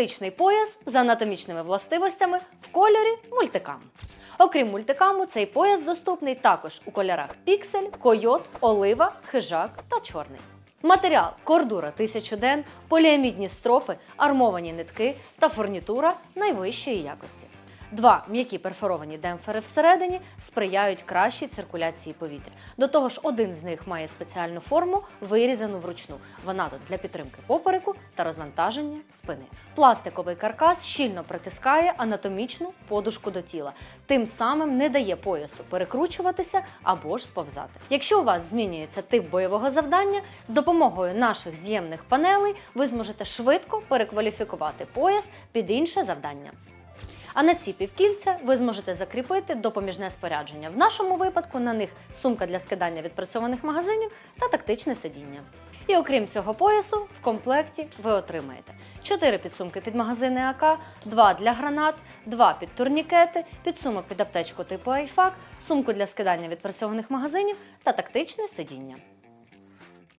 Практичний пояс з анатомічними властивостями в кольорі мультикам. Окрім мультикаму, цей пояс доступний також у кольорах піксель, койот, олива, хижак та чорний. Матеріал кордура 1000 ден, поліамідні стропи, армовані нитки та фурнітура найвищої якості. Два м'які перфоровані демпфери всередині сприяють кращій циркуляції повітря. До того ж, один з них має спеціальну форму, вирізану вручну. Вона тут для підтримки попереку та розвантаження спини. Пластиковий каркас щільно притискає анатомічну подушку до тіла, тим самим не дає поясу перекручуватися або ж сповзати. Якщо у вас змінюється тип бойового завдання, з допомогою наших з'ємних панелей ви зможете швидко перекваліфікувати пояс під інше завдання. А на ці півкільця ви зможете закріпити допоміжне спорядження. В нашому випадку на них сумка для скидання відпрацьованих магазинів та тактичне сидіння. І окрім цього поясу, в комплекті ви отримаєте 4 підсумки під магазини АК, 2 для гранат, 2 під турнікети, підсумок під аптечку типу Айфак, сумку для скидання відпрацьованих магазинів та тактичне сидіння.